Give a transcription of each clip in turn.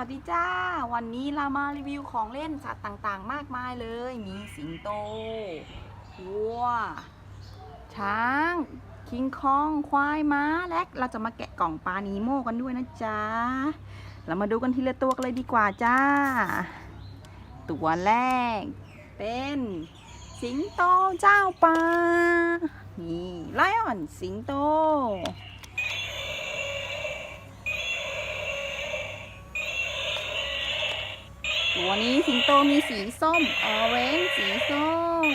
วัสดีจ้า วันนี้เรามารีวิวของเล่นสัตว์ต่างๆ มากมายเลย มีสิงโตวัว ช้าง คิงคอง ควายม้า และเราจะมาแกะกล่องปลานีโมกันด้วยนะจ๊ะ เรามาดูกันทีละตัวกันเลยดีกว่าจ้า ตัวแรก เป็น สิงโตเจ้าป่านี่ไลออนสิงโต วนี้สิงโตมีสีส้มออเรนจ์สีส้ม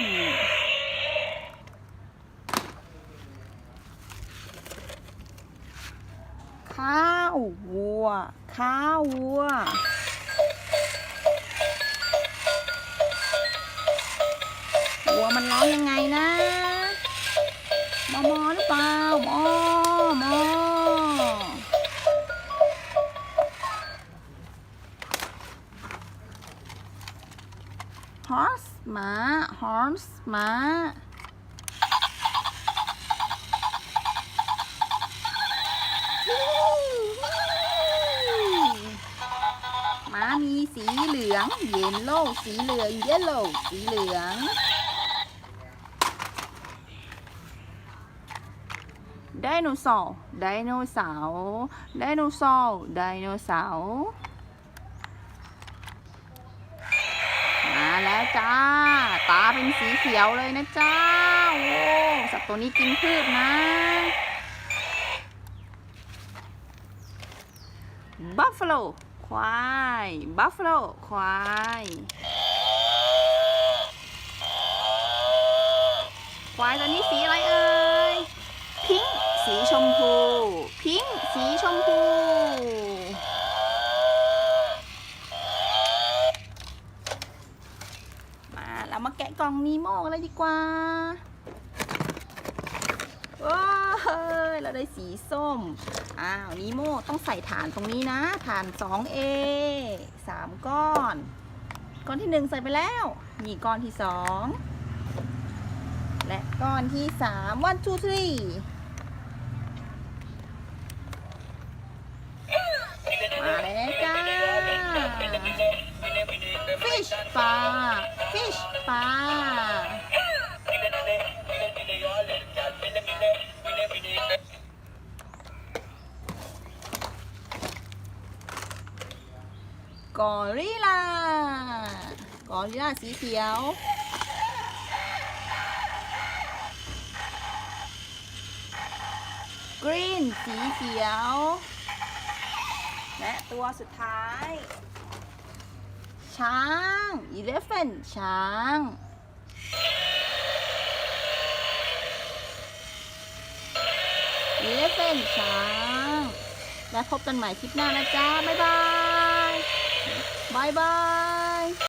ข้าววัว ข้าววัว horse ม้า horse ม้า ม้ามีสีเหลือง yellow สีเหลือง yellow สีเหลืองไดโนเสาร์ไดโนเสาร์ไดโนเสาร์ไดโนเสาร์ มาแล้ว จ้า ตาเป็นสีเขียวเลยนะจ้า โอ้สัตว์ตัวนี้กินพืชนะบัฟฟาโลควายบัฟฟาโลควายควายตัวนี้สีอะไรเอ่ยพิงสีชมพู พิงสีชมพู มามาแกะกล่องนีโมกันเลยดีกว่าว้าวเราได้สีส้ม อ้าวนีโมต้องใส่ฐานตรงนี้นะ ฐาน 2A 3 ก้อน ก้อนที่ 1 ใส่ไปแล้ว นี่ก้อนที่ 2 และก้อนที่3 one two three มาแล้วจ้า fish ปลา fish ปลากอริลากอริลลาสีเขียว กรีนสีเขียว และตัวสุดท้าย ช้าง elephant ช้าง elephant ช้าง และพบกันใหม่คลิปหน้านะจ๊ะ บ๊ายบายบายบาย